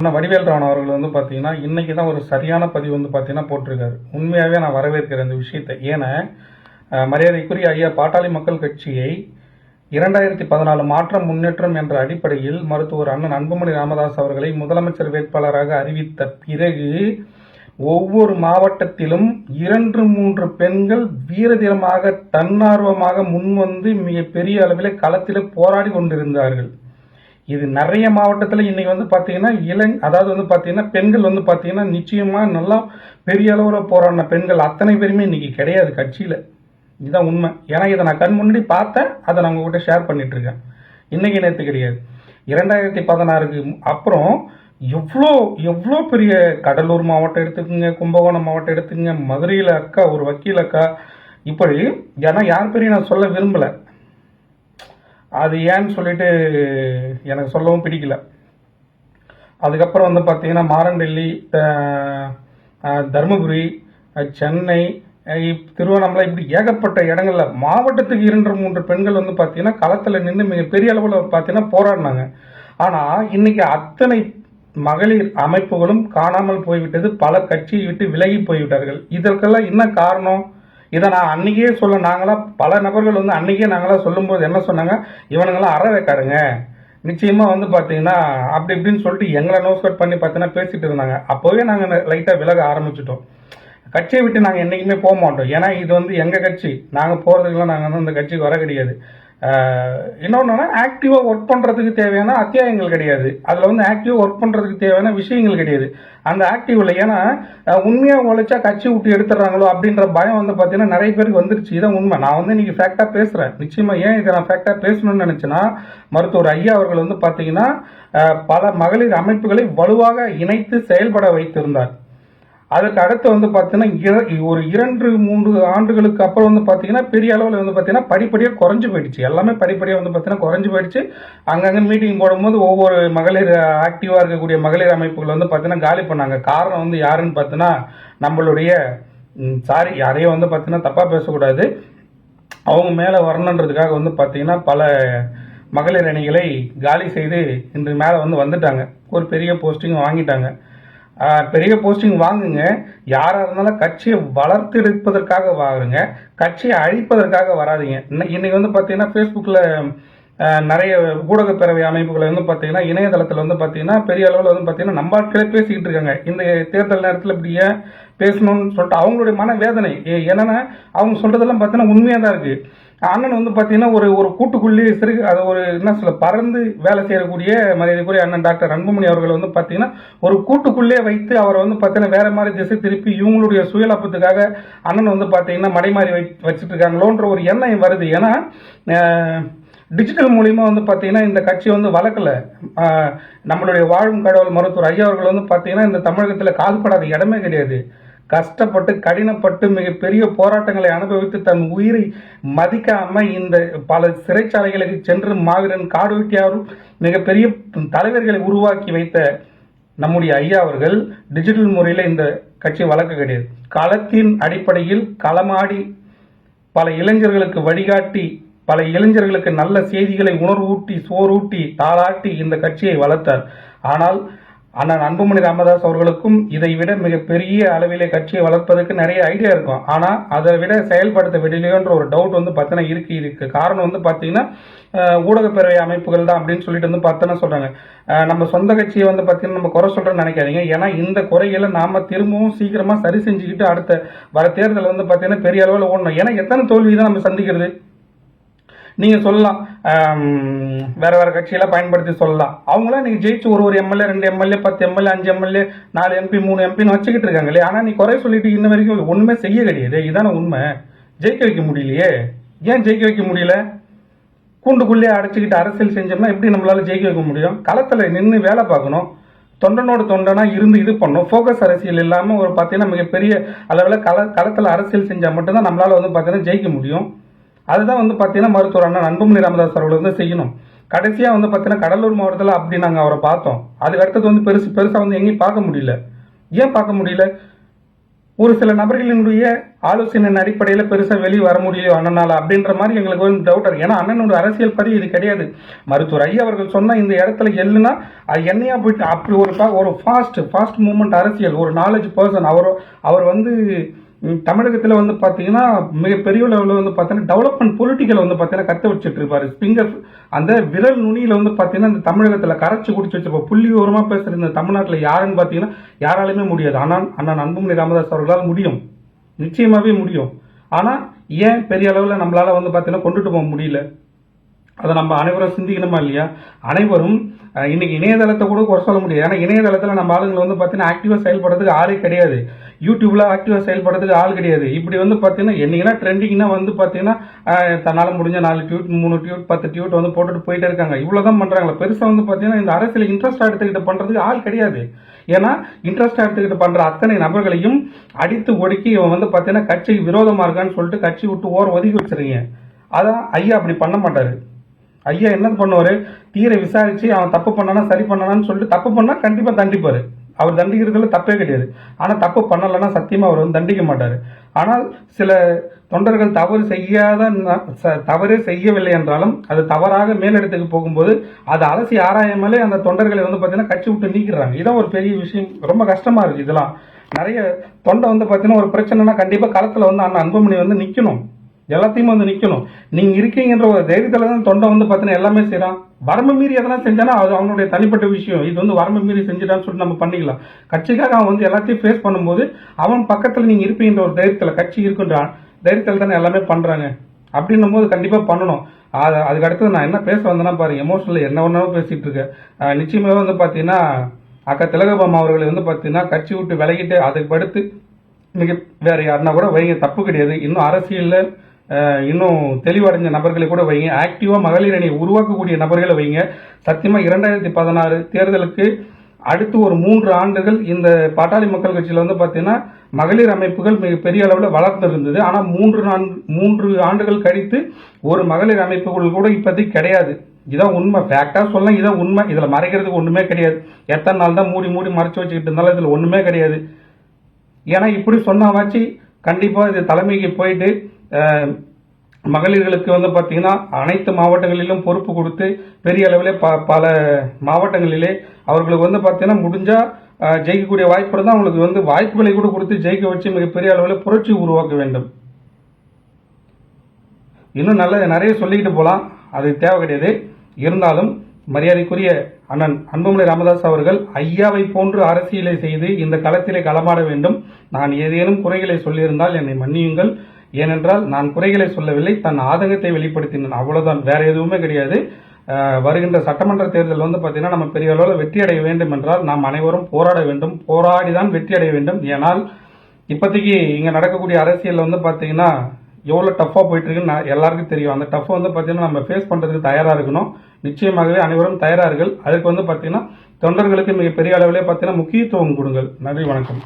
ஆனால் வடிவேல் ராவன் அவர்கள் வந்து பார்த்தீங்கன்னா இன்னைக்கு தான் ஒரு சரியான பதிவு வந்து பார்த்தீங்கன்னா போட்டிருக்காரு. உண்மையாகவே நான் வரவேற்கிறேன் இந்த விஷயத்தை. ஏன்னா மரியாதைக்குரிய ஐயா பாட்டாளி மக்கள் கட்சியை இரண்டாயிரத்தி பதினாலு மாற்றம் முன்னேற்றம் என்ற அடிப்படையில் மருத்துவர் அண்ணன் அன்புமணி ராமதாஸ் அவர்களை முதலமைச்சர் வேட்பாளராக அறிவித்த பிறகு ஒவ்வொரு மாவட்டத்திலும் இரண்டு மூன்று பெண்கள் வீரதீரமாக தன்னார்வமாக முன்வந்து மிக பெரிய அளவில் களத்தில் போராடி கொண்டிருந்தார்கள். இது நிறைய மாவட்டத்தில் இன்றைக்கி வந்து பார்த்திங்கன்னா இளங் அதாவது வந்து பார்த்திங்கன்னா பெண்கள் வந்து பார்த்திங்கன்னா நிச்சயமாக நல்லா பெரிய அளவில் போராடின பெண்கள் அத்தனை பேருமே இன்றைக்கி கிடையாது கட்சியில். இதுதான் உண்மை. ஏன்னா இதை நான் கண் முன்னாடி பார்த்தேன். அதை நான் உங்ககிட்ட ஷேர் பண்ணிகிட்ருக்கேன் இன்றைக்கி நேற்று கிடையாது. இரண்டாயிரத்தி பதினாறுக்கு அப்புறம் எவ்வளோ எவ்வளோ பெரிய கடலூர் மாவட்டம் எடுத்துக்கோங்க கும்பகோணம் மாவட்டம் எடுத்துக்கோங்க மதுரையில் அக்கா ஒரு வக்கீல் அக்கா இப்படி ஏன்னா யார் பெரிய நான் சொல்ல விரும்பலை. அது ஏன்னு சொல்லிட்டு எனக்கு சொல்லவும் பிடிக்கல. அதுக்கப்புறம் வந்து பார்த்தீங்கன்னா மாரண்டெல்லி தருமபுரி சென்னை திருவண்ணாமலை இப்படி ஏகப்பட்ட இடங்களில் மாவட்டத்துக்கு இரண்டு மூன்று பெண்கள் வந்து பார்த்தீங்கன்னா களத்தில் நின்று மிகப்பெரிய அளவில் பார்த்தீங்கன்னா போராடினாங்க. ஆனால் இன்னைக்கு அத்தனை மகளிர் அமைப்புகளும் காணாமல் போய்விட்டது. பல கட்சியை விட்டு விலகி போய்விட்டார்கள். இதற்கெல்லாம் என்ன காரணம்? இதை நான் அன்னைக்கே சொல்ல நாங்களாம் பல நபர்கள் வந்து அன்னைக்கே நாங்களாம் சொல்லும்போது என்ன சொன்னாங்க? இவனுங்களாம் அற வைக்காருங்க நிச்சயமாக வந்து பார்த்தீங்கன்னா அப்படி இப்படின்னு சொல்லிட்டு எங்களை நோஸ் கட் பண்ணி பார்த்தீங்கன்னா பேசிட்டு இருந்தாங்க. அப்போவே நாங்கள் லைட்டாக விலக ஆரம்பிச்சிட்டோம். கட்சியை விட்டு நாங்கள் என்றைக்குமே போக மாட்டோம். ஏன்னா இது வந்து எங்கள் கட்சி. நாங்கள் போகிறதுக்கெல்லாம் நாங்கள் வந்து இந்த கட்சிக்கு வர கிடையாது. இன்னொன்று ஆக்டிவாக ஒர்க் பண்ணுறதுக்கு தேவையான அத்தியாயங்கள் கிடையாது. அதில் வந்து ஆக்டிவாக ஒர்க் பண்ணுறதுக்கு தேவையான விஷயங்கள் கிடையாது. அந்த ஆக்டிவில் ஏன்னா உண்மையாக உழைச்சா கட்சி விட்டு எடுத்துடுறாங்களோ அப்படின்ற பயம் வந்து பார்த்தீங்கன்னா நிறைய பேருக்கு வந்துருச்சு. இதான் உண்மை. நான் வந்து இன்னைக்கு ஃபேக்டாக பேசுகிறேன் நிச்சயமாக ஏன் இதை நான் ஃபேக்டாக பேசணும்னு நினச்சேன்னா மருத்துவர் ஐயா அவர்கள் வந்து பார்த்தீங்கன்னா பல மகளிர் அமைப்புகளை வலுவாக இணைத்து செயல்பட வைத்திருந்தார். அதுக்கு அடுத்து வந்து பார்த்தீங்கன்னா இர- ஒரு இரண்டு மூன்று ஆண்டுகளுக்கு அப்புறம் வந்து பார்த்தீங்கன்னா பெரிய அளவில் வந்து பார்த்தீங்கன்னா படிப்படியாக குறைஞ்சி போயிடுச்சு. எல்லாமே படிப்படியாக வந்து பார்த்தீங்கன்னா குறைஞ்சி போயிடுச்சு. அங்கங்கே மீட்டிங் போடும்போது ஒவ்வொரு மகளிர் ஆக்டிவாக இருக்கக்கூடிய மகளிர் அமைப்புகள் வந்து பார்த்தீங்கன்னா காலி பண்ணாங்க. காரணம் வந்து யாருன்னு பார்த்தீங்கன்னா நம்மளுடைய சாரி யாரையும் வந்து பார்த்தீங்கன்னா தப்பாக பேசக்கூடாது. அவங்க மேலே வரணுன்றதுக்காக வந்து பார்த்தீங்கன்னா பல மகளிர் அணிகளை காலி செய்து இன்று மேலே வந்து வந்துட்டாங்க. ஒரு பெரிய போஸ்டிங் வாங்கிட்டாங்க. பெரிய போஸ்டிங் வாங்குங்க. யாராக இருந்தாலும் கட்சியை வளர்த்தெடுப்பதற்காக வாங்குங்க கட்சியை அழிப்பதற்காக வராதிங்க. இன்னைக்கு வந்து பார்த்தீங்கன்னா ஃபேஸ்புக்கில் நிறைய ஊடக பேரவை அமைப்புகளை வந்து பார்த்தீங்கன்னா இணையதளத்தில் வந்து பார்த்தீங்கன்னா பெரிய அளவில் வந்து பார்த்தீங்கன்னா நம்ம ஆட்களே பேசிக்கிட்டு இருக்காங்க. இந்த தேர்தல் நேரத்தில் இப்படியே பேசணும்னு சொல்லிட்டு அவங்களுடைய மன வேதனை ஏ- அவங்க சொல்கிறதெல்லாம் பார்த்தீங்கன்னா உண்மையாக தான் இருக்குது அண்ணன் வந்து பார்த்தீங்கன்னா ஒரு ஒரு கூட்டுக்குள்ளேயே சிறு அது ஒரு என்ன சொல்ல பறந்து வேலை செய்யக்கூடிய மரியாதைக்குரிய அண்ணன் டாக்டர் அன்புமணி அவர்கள் வந்து பார்த்தீங்கன்னா ஒரு கூட்டுக்குள்ளே வைத்து அவரை வந்து பார்த்தீங்கன்னா வேற மாதிரி திசை திருப்பி இவங்களுடைய சுயலாபத்துக்காக அண்ணன் வந்து பார்த்தீங்கன்னா மடைமாறி வை வச்சுட்டு இருக்காங்களோன்ற ஒரு எண்ணம் வருது. ஏன்னா டிஜிட்டல் மூலியமா வந்து பார்த்தீங்கன்னா இந்த கட்சி வந்து வளர்க்கல. நம்மளுடைய வாழும் கடவுள் மருத்துவர் ஐயா அவர்கள் வந்து பார்த்தீங்கன்னா இந்த தமிழகத்தில் கால்படாத இடமே கிடையாது. கஷ்டப்பட்டு கடினப்பட்டு மிகப்பெரிய போராட்டங்களை அனுபவித்து தன் உயிரை மதிக்காம இந்த பல சிறைச்சாலைகளுக்கு சென்று மாவீரன் காடு வெட்டியாரும் மிகப்பெரிய தலைவர்களை உருவாக்கி வைத்த நம்முடைய ஐயா அவர்கள் டிஜிட்டல் முறையில் இந்த கட்சி வளர்க்க கிடையாது களத்தின் அடிப்படையில் களமாடி பல இளைஞர்களுக்கு வழிகாட்டி பல இளைஞர்களுக்கு நல்ல செய்திகளை உணர்வூட்டி சோறூட்டி தாளாட்டி இந்த கட்சியை வளர்த்தார். ஆனால் ஆனால் அன்புமணி ராமதாஸ் அவர்களுக்கும் இதை விட மிகப்பெரிய அளவிலே கட்சியை வளர்ப்பதற்கு நிறைய ஐடியா இருக்கும். ஆனால் அதை விட செயல்படுத்த விடலையோன்ற ஒரு டவுட் வந்து பார்த்தீங்கன்னா இருக்கு. இதுக்கு காரணம் வந்து பார்த்தீங்கன்னா ஊடகப்பேரவை அமைப்புகள் தான் அப்படின்னு சொல்லிட்டு வந்து பார்த்தோன்னா சொல்கிறாங்க நம்ம சொந்த கட்சியை வந்து பார்த்தீங்கன்னா நம்ம குறை சொல்கிறோம்னு நினைக்காதீங்க. ஏன்னா இந்த குறைகளை நாம் திரும்பவும் சீக்கிரமாக சரி செஞ்சுக்கிட்டு அடுத்த வர தேர்தல் வந்து பார்த்தீங்கன்னா பெரிய அளவில் ஓடணும். ஏன்னா எத்தனை தோல்வி தான் நம்ம சந்திக்கிறது? நீங்கள் சொல்லலாம். வேறு வேறு கட்சியெல்லாம் பயன்படுத்தி சொல்லலாம். அவங்களாம் நீங்கள் ஜெயிச்சு ஒரு ஒரு எம்எல்ஏ ரெண்டு எம்எல்ஏ பத்து எம்எல்ஏ அஞ்சு எம்எல்ஏ நாலு எம்பி மூணு எம்பின்னு வச்சுக்கிட்டு இருக்காங்க இல்லையா? ஆனால் நீ குறை சொல்லிட்டு இன்ன வரைக்கும் ஒன்றுமே செய்ய கிடையாது. இதான உண்மை. ஜெயிக்க வைக்க முடியலையே. ஏன் ஜெயிக்க வைக்க முடியல? கூண்டுக்குள்ளேயே அடைச்சிக்கிட்டு அரசியல் செஞ்சோம்னா எப்படி நம்மளால் ஜெயிக்க வைக்க முடியும்? களத்தில் நின்று வேலை பார்க்கணும். தொண்டனோட தொண்டனா இருந்து இது பண்ணும் ஃபோக்கஸ் அரசியல் இல்லாமல் ஒரு பார்த்தீங்கன்னா மிகப்பெரிய அளவில் கள களத்தில் அரசியல் செஞ்சால் மட்டும்தான் நம்மளால் வந்து பார்த்தீங்கன்னா ஜெயிக்க முடியும். அதுதான் வந்து பார்த்தீங்கன்னா மருத்துவர் அண்ணன் நண்பமணி ராமதாஸ் அவர்கள் வந்து செய்யணும். கடைசியாக வந்து பார்த்தீங்கன்னா கடலூர் மாவட்டத்தில் அப்படி நாங்கள் அவரை பார்த்தோம். அதுக்கு அடுத்தது வந்து பெருசு பெருசாக வந்து எங்கேயும் பார்க்க முடியல. ஏன் பார்க்க முடியல? ஒரு சில நபர்களினுடைய ஆலோசனையின் அடிப்படையில் பெருசாக வெளியே வர முடியலையோ அண்ணனால் அப்படின்ற மாதிரி எங்களுக்கு வந்து டவுட் இருக்குது ஏன்னா அண்ணனோட அரசியல் பதிவு இது கிடையாது. மருத்துவர் ஐயா அவர்கள் சொன்ன இந்த இடத்துல எல்லுனா அது என்னையா போயிட்டு அப்படி ஒரு ஒரு ஃபாஸ்ட் ஃபாஸ்ட் மூமெண்ட் அரசியல் ஒரு நாலேஜ் பர்சன் அவர் அவர் வந்து தமிழகத்தில் வந்து பார்த்தீங்கன்னா மிகப்பெரிய லெவலில் வந்து பார்த்தீங்கன்னா டெவலப்மெண்ட் பொலிட்டிக்கல் வந்து பார்த்தீங்கன்னா கற்று வச்சுட்டு இருப்பாரு. ஃபிங்கர் அந்த விரல் நுனியில் வந்து பார்த்தீங்கன்னா இந்த தமிழகத்தில் கரைச்சி குடிச்சு வச்சிருப்போம் புள்ளி ஓரமாக பேசுகிற இந்த தமிழ்நாட்டில் யாருன்னு பார்த்தீங்கன்னா யாராலுமே முடியாது. ஆனால் அண்ணன் அன்புமணி ராமதாஸ் அவர்களால் முடியும். நிச்சயமாகவே முடியும். ஆனால் ஏன் பெரிய அளவில் நம்மளால் வந்து பார்த்தீங்கன்னா கொண்டுட்டு போக முடியல? அதை நம்ம அனைவரும் சிந்திக்கணுமா இல்லையா? அனைவரும் இன்னைக்கு இணையதளத்தை கூட குறை சொல்ல முடியாது. ஏன்னா இணையதளத்தில் நம்ம ஆளுங்களை வந்து பார்த்தீங்கன்னா ஆக்டிவாக செயல்படுறதுக்கு ஆளே கிடையாது. யூடியூப்ல ஆக்டிவாக செயல்படுறதுக்கு ஆள் கிடையாது. இப்படி வந்து பார்த்தீங்கன்னா என்னைக்குன்னா ட்ரெண்டிங்னா வந்து பார்த்தீங்கன்னா அஹ், தன்னால் முடிஞ்ச நாலு டியூட் மூணு டியூட் பத்து டியூட் வந்து போட்டுட்டு போயிட்டே இருக்காங்க. இவ்வளோதான் பண்ணுறாங்களா பெருசாக வந்து பார்த்தீங்கன்னா இந்த அரசியல் இன்ட்ரெஸ்ட் எடுத்துக்கிட்டு பண்ணுறதுக்கு ஆள் கிடையாது. ஏன்னா இன்ட்ரெஸ்ட் எடுத்துக்கிட்டு பண்ற அத்தனை நபர்களையும் அடித்து ஒடுக்கி இவன் வந்து பார்த்தீங்கன்னா கட்சிக்கு விரோதமா இருக்கான்னு சொல்லிட்டு கட்சி விட்டு ஓர ஒதுக்கி வச்சிருங்க. அதான் ஐயா அப்படி பண்ண மாட்டாரு. ஐயா என்ன பண்ணுவாரு? தீரை விசாரிச்சு அவன் தப்பு பண்ணானா சரி பண்ணானான்னு சொல்லிட்டு தப்பு பண்ணா கண்டிப்பா தண்டிப்பாரு. அவர் தண்டிக்கிறதுல தப்பே கிடையாது. ஆனால் தப்பு பண்ணலைன்னா சத்தியமாக அவர் வந்து தண்டிக்க மாட்டார். ஆனால் சில தொண்டர்கள் தவறு செய்யாத ச- தவறே செய்யவில்லை என்றாலும் அது தவறாக மேலிடத்துக்கு போகும்போது அது அலசி ஆராயாமலே அந்த தொண்டர்களை வந்து பார்த்தீங்கன்னா கட்சி விட்டு நீக்கிறாங்க இதான் ஒரு பெரிய விஷயம். ரொம்ப கஷ்டமாக இருக்குது இதெல்லாம். நிறைய தொண்டை வந்து பார்த்தீங்கன்னா ஒரு பிரச்சனைனா கண்டிப்பாக களத்தில் வந்து அண்ணன் அன்புமணி வந்து நிற்கணும் எல்லாத்தையும் வந்து நிற்கணும் நீங்கள் இருக்கீங்கன்ற ஒரு தைரியத்தில் தான் தொண்டை வந்து பார்த்தீங்கன்னா எல்லாமே செய்கிறான் வரம்பு மீறி எதெல்லாம் செஞ்சானா அது அவனுடைய தனிப்பட்ட விஷயம். இது வந்து வரம்பு மீறி செஞ்சிட்டான்னு சொல்லிட்டு நம்ம பண்ணிக்கலாம். கட்சிக்காக அவன் வந்து எல்லாத்தையும் ஃபேஸ் பண்ணும்போது அவன் பக்கத்தில் நீங்கள் இருப்பீங்கிற ஒரு தைரியத்தில் கட்சி இருக்குன்றான் தைரியத்தில் தானே எல்லாமே பண்ணுறாங்க அப்படின்னும் போது கண்டிப்பாக பண்ணணும். அது அதுக்கு அடுத்தது நான் என்ன பேச வந்தேன்னா பாருங்க எமோஷனில் என்ன ஒன்றாலும் பேசிகிட்டு இருக்கேன். நிச்சயமாக வந்து பார்த்தீங்கன்னா அக்கா திலகபாமா அவர்களை வந்து பார்த்தீங்கன்னா கட்சி விட்டு விலகிட்டு அதுக்கு படுத்து மிக வேற யாருன்னா கூட வைங்க தப்பு கிடையாது. இன்னும் அரசியலில் இன்னும் தெளிவடைஞ்ச நபர்களை கூட வைங்க. ஆக்டிவாக மகளிர் அணியை உருவாக்கக்கூடிய நபர்களை வைங்க. சத்தியமாக இரண்டாயிரத்தி பதினாறு தேர்தலுக்கு அடுத்து ஒரு மூன்று ஆண்டுகள் இந்த பாட்டாளி மக்கள் கட்சியில் வந்து பார்த்தீங்கன்னா மகளிர் அமைப்புகள் மிக பெரிய அளவில் வளர்ந்து இருந்தது. ஆனால் மூன்று நான் மூன்று ஆண்டுகள் கழித்து ஒரு மகளிர் அமைப்புகள் கூட இப்போதைக்கு கிடையாது. இதான் உண்மை. ஃபேக்டாக சொல்லலாம். இதான் உண்மை. இதில் மறைக்கிறதுக்கு ஒன்றுமே கிடையாது. எத்தனை நாள் தான் மூடி மூடி மறைச்சு வச்சுக்கிட்டு இருந்தாலும் இதில் ஒன்றுமே கிடையாது. ஏன்னா இப்படி சொன்னாவாச்சு கண்டிப்பாக இது தலைமைக்கு போயிட்டு மகளிர்களுக்கு வந்து பார்த்தீங்கன்னா அனைத்து மாவட்டங்களிலும் பொறுப்பு கொடுத்து பெரிய அளவிலே ப பல மாவட்டங்களிலே அவர்களுக்கு வந்து பார்த்தீங்கன்னா முடிஞ்சால் ஜெயிக்கக்கூடிய வாய்ப்பு தான் அவங்களுக்கு வந்து வாய்ப்புகளை கூட கொடுத்து ஜெயிக்க வச்சு மிகப்பெரிய அளவில் புரட்சி உருவாக்க வேண்டும். இன்னும் நல்ல நிறைய சொல்லிக்கிட்டு போகலாம் அது தேவை கிடையாது. இருந்தாலும் மரியாதைக்குரிய அண்ணன் அன்புமணி ராமதாஸ் அவர்கள் ஐயாவை போன்று அரசியலை செய்து இந்த களத்திலே களமாட வேண்டும். நான் ஏதேனும் குறைகளை சொல்லியிருந்தால் என்னை மன்னியுங்கள். ஏனென்றால் நான் குறைகளை சொல்லவில்லை தன் ஆதங்கத்தை வெளிப்படுத்தினேன். அவ்வளோதான் வேற எதுவுமே கிடையாது. வருகின்ற சட்டமன்ற தேர்தல் வந்து பார்த்தீங்கன்னா நம்ம பெரிய அளவில் வெற்றி அடைய வேண்டும் என்றால் நாம் அனைவரும் போராட வேண்டும். போராடி தான் வெற்றி அடைய வேண்டும். ஏனால் இப்போதைக்கு இங்கே நடக்கக்கூடிய அரசியலில் வந்து பார்த்தீங்கன்னா எவ்வளோ டஃப்பாக போயிட்டு இருக்குன்னு நான் எல்லாருக்கும் தெரியும். அந்த டஃப்பை வந்து பார்த்தீங்கன்னா நம்ம ஃபேஸ் பண்ணுறதுக்கு தயாராக இருக்கணும். நிச்சயமாகவே அனைவரும் தயாரார்கள் அதுக்கு வந்து பார்த்தீங்கன்னா தொண்டர்களுக்கு மிக பெரிய அளவிலே பார்த்தீங்கன்னா முக்கியத்துவம் கொடுங்கள். நன்றி வணக்கம்.